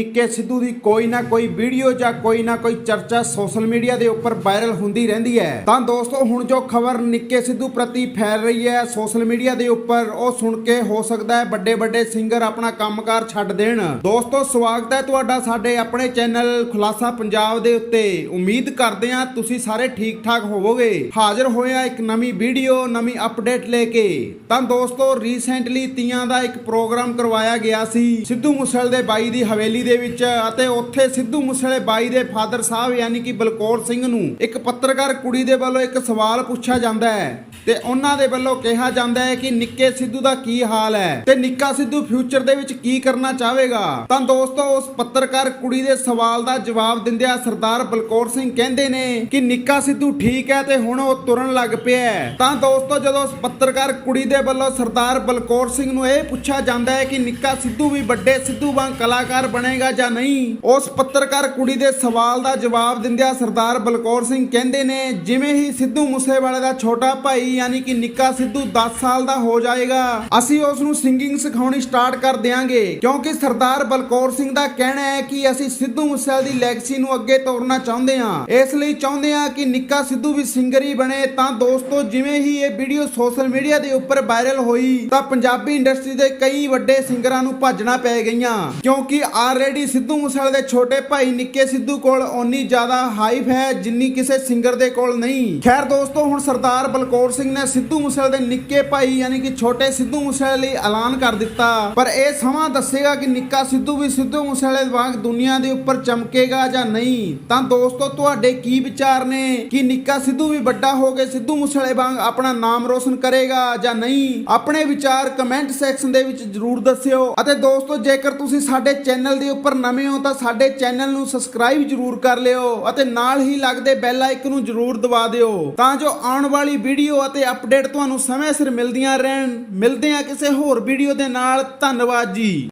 ਨਿੱਕੇ ਸਿੱਧੂ ਦੀ ਕੋਈ ਨਾ ਕੋਈ ਵੀਡੀਓ ਜਾਂ ਕੋਈ ਨਾ ਕੋਈ ਚਰਚਾ ਸੋਸ਼ਲ ਮੀਡੀਆ ਦੇ ਉੱਪਰ ਵਾਇਰਲ ਹੁੰਦੀ ਰਹਿੰਦੀ ਹੈ। ਤਾਂ ਦੋਸਤੋ, ਹੁਣ ਜੋ ਖਬਰ ਨਿੱਕੇ ਸਿੱਧੂ ਪ੍ਰਤੀ ਫੈਲ ਰਹੀ ਹੈ ਸੋਸ਼ਲ ਮੀਡੀਆ ਦੇ ਉੱਪਰ, ਉਹ ਸੁਣ ਕੇ ਹੋ ਸਕਦਾ ਹੈ ਵੱਡੇ ਵੱਡੇ ਸਿੰਗਰ ਆਪਣਾ ਕੰਮਕਾਰ ਛੱਡ ਦੇਣ। ਦੋਸਤੋ, ਸਵਾਗਤ ਹੈ ਤੁਹਾਡਾ ਸਾਡੇ ਆਪਣੇ ਚੈਨਲ ਖੁਲਾਸਾ ਪੰਜਾਬ ਦੇ ਉੱਤੇ। ਉਮੀਦ ਕਰਦੇ ਹਾਂ ਤੁਸੀਂ ਸਾਰੇ ਠੀਕ ਠਾਕ ਹੋਵੋਗੇ। ਹਾਜ਼ਰ ਹੋਇਆ ਇੱਕ ਨਵੀਂ ਵੀਡੀਓ, ਨਵੀਂ ਅਪਡੇਟ ਲੈ ਕੇ। ਤਾਂ ਦੋਸਤੋ ਰੀਸੈਂਟਲੀ ਤੀਆਂ ਦਾ ਇੱਕ ਪ੍ਰੋਗਰਾਮ ਕਰਵਾਇਆ ਗਿਆ ਸੀ। ਸਿੱਧੂ ਮੂਸੇਵਾਲੇ ਦੇ ਬਾਈ ਦੀ ਹਵੇਲੀ ਦੇ ਵਿੱਚ ਅਤੇ ਉੱਥੇ ਸਿੱਧੂ ਮੂਸੇਵਾਲੇ ਬਾਈ ਦੇ ਫਾਦਰ ਸਾਹਿਬ ਯਾਨੀ ਕਿ ਬਲਕੌਰ ਸਿੰਘ ਨੂੰ ਇੱਕ ਪੱਤਰਕਾਰ ਕੁੜੀ ਦੇ ਵੱਲੋਂ ਇੱਕ ਸਵਾਲ ਪੁੱਛਿਆ ਜਾਂਦਾ ਹੈ ਤੇ ਉਹਨਾਂ ਦੇ ਵੱਲੋਂ ਕਿਹਾ ਜਾਂਦਾ ਹੈ ਕਿ ਨਿੱਕੇ ਸਿੱਧੂ ਦਾ ਕੀ ਹਾਲ ਹੈ ਤੇ ਨਿੱਕਾ ਸਿੱਧੂ ਫਿਊਚਰ ਦੇ ਵਿੱਚ ਕੀ ਕਰਨਾ ਚਾਹੇਗਾ? ਤਾਂ ਦੋਸਤੋ, ਉਸ ਪੱਤਰਕਾਰ ਕੁੜੀ ਦੇ ਸਵਾਲ ਦਾ ਜਵਾਬ ਦਿੰਦਿਆਂ ਸਰਦਾਰ ਬਲਕੌਰ ਸਿੰਘ ਕਹਿੰਦੇ ਨੇ ਕਿ ਨਿੱਕਾ ਸਿੱਧੂ ਠੀਕ ਹੈ ਤੇ ਹੁਣ ਉਹ ਤੁਰਨ ਲੱਗ ਪਿਆ ਤਾਂ ਦੋਸਤੋ, ਜਦੋਂ ਉਸ ਪੱਤਰਕਾਰ ਕੁੜੀ ਦੇ ਵੱਲੋਂ ਸਰਦਾਰ ਬਲਕੌਰ ਸਿੰਘ ਨੂੰ ਇਹ ਪੁੱਛਿਆ ਜਾਂਦਾ ਹੈ ਕਿ ਨਿੱਕਾ ਸਿੱਧੂ ਵੀ ਵੱਡੇ ਸਿੱਧੂ ਵਾਂਗ ਕਲਾਕਾਰ ਬਣੇਗਾ ਜਾਂ ਨਹੀਂ? ਉਸ ਪੱਤਰਕਾਰ ਕੁੜੀ ਦੇ ਸਵਾਲ ਦਾ ਜਵਾਬ ਦਿੰਦਿਆਂ ਸਰਦਾਰ ਬਲਕੌਰ ਸਿੰਘ ਕਹਿੰਦੇ ਨੇ, ਜਿਵੇਂ ਹੀ ਸਿੱਧੂ ਮੂਸੇਵਾਲੇ ਦਾ ਛੋਟਾ ਭਾਈ ਯਾਨੀ ਕਿ ਨਿੱਕਾ ਸਿੱਧੂ 10 ਸਾਲ ਦਾ ਹੋ ਜਾਏਗਾ, ਅਸੀਂ ਉਸ ਨੂੰ ਸਿੰਗਿੰਗ ਸਿਖਾਉਣੀ ਸਟਾਰਟ ਕਰ ਦਿਆਂਗੇ। ਕਿਉਂਕਿ ਸਰਦਾਰ ਬਲਕੌਰ ਸਿੰਘ ਦਾ ਕਹਿਣਾ ਹੈ ਕਿ ਅਸੀਂ ਸਿੱਧੂ ਮੂਸੇਵਾਲੇ ਦੀ ਲੈਗਸੀ ਨੂੰ ਅੱਗੇ ਤੋਰਨਾ ਚਾਹੁੰਦੇ ਹਾਂ। ਇਸ ਲਈ ਚਾਹੁੰਦੇ ਹਾਂ ਕਿ ਨਿੱਕਾ ਸਿੱਧੂ ਵੀ ਸਿੰਗਰ ਹੀ ਬਣੇ। ਤਾਂ ਦੋਸਤੋ, ਜਿਵੇਂ ਹੀ ਇਹ ਵੀਡੀਓ ਸੋਸ਼ਲ ਮੀਡੀਆ ਦੇ ਉੱਪਰ ਵਾਇਰਲ ਹੋਈ, ਤਾਂ ਪੰਜਾਬੀ ਇੰਡਸਟਰੀ ਦੇ ਕਈ ਵੱਡੇ ਸਿੰਗਰਾਂ ਨੂੰ ਭੱਜਣਾ ਪੈ ਗਈਆਂ। ਕਿਉਂਕਿ ਆਰ ਆਲਰੇਡੀ ਸਿੱਧੂ ਮੂਸੇਵਾਲੇ ਦੇ ਛੋਟੇ ਭਾਈ ਨਿੱਕੇ ਸਿੱਧੂ ਕੋਲ ਓਨੀ ਜ਼ਿਆਦਾ ਹਾਈਪ ਹੈ ਜਿੰਨੀ ਕਿਸੇ ਸਿੰਗਰ ਦੇ ਕੋਲ ਨਹੀਂ। ਖੈਰ ਦੋਸਤੋ, ਹੁਣ ਸਰਦਾਰ ਬਲਕੌਰ ਸਿੰਘ ਨੇ ਸਿੱਧੂ ਮੂਸੇਵਾਲੇ ਦੇ ਨਿੱਕੇ ਭਾਈ ਯਾਨੀ ਕਿ ਛੋਟੇ ਸਿੱਧੂ ਮੂਸੇਵਾਲੇ ਲਈ ਐਲਾਨ ਕਰ ਦਿੱਤਾ। ਪਰ ਇਹ ਸਮਾਂ ਦੱਸੇਗਾ ਕਿ ਨਿੱਕਾ ਸਿੱਧੂ ਵੀ ਸਿੱਧੂ ਮੂਸੇਵਾਲੇ ਵਾਂਗ ਦੁਨੀਆ ਦੇ ਉੱਪਰ ਚਮਕੇਗਾ ਜਾਂ ਨਹੀਂ। ਤਾਂ ਦੋਸਤੋ, ਤੁਹਾਡੇ ਕੀ ਵਿਚਾਰ ਨੇ ਕਿ ਨਿੱਕਾ ਸਿੱਧੂ ਵੀ ਵੱਡਾ ਹੋ ਕੇ ਸਿੱਧੂ ਮੂਸੇਵਾਲੇ ਵਾਂਗ ਆਪਣਾ ਨਾਮ ਰੋਸ਼ਨ ਕਰੇਗਾ ਜਾਂ ਨਹੀਂ? ਆਪਣੇ ਵਿਚਾਰ ਕਮੈਂਟ ਸੈਕਸ਼ਨ ਦੇ ਵਿੱਚ ਜਰੂਰ ਦੱਸਿਓ। ਅਤੇ ਦੋਸਤੋ, ਜੇਕਰ ਤੁਸੀਂ ਸਾਡੇ ਚੈਨਲ ਦੀ ਉੱਪਰ ਨਵੇਂ ਹੋ ਤਾਂ ਸਾਡੇ ਚੈਨਲ ਨੂੰ ਸਬਸਕ੍ਰਾਈਬ ਜਰੂਰ ਕਰ ਲਿਓ ਅਤੇ ਨਾਲ ਹੀ ਲੱਗਦੇ ਬੈਲ ਆਈਕਨ ਨੂੰ ਜਰੂਰ ਦਬਾ ਦਿਓ। ਤਾਂ ਜੋ ਆਉਣ ਵਾਲੀ ਵੀਡੀਓ ਅਤੇ ਅਪਡੇਟ ਤੁਹਾਨੂੰ ਸਮੇਂ ਸਿਰ ਮਿਲਦੀਆਂ ਰਹਿਣ। ਮਿਲਦੇ ਆ ਕਿਸੇ ਹੋਰ ਵੀਡੀਓ ਦੇ ਨਾਲ। ਧੰਨਵਾਦ ਜੀ।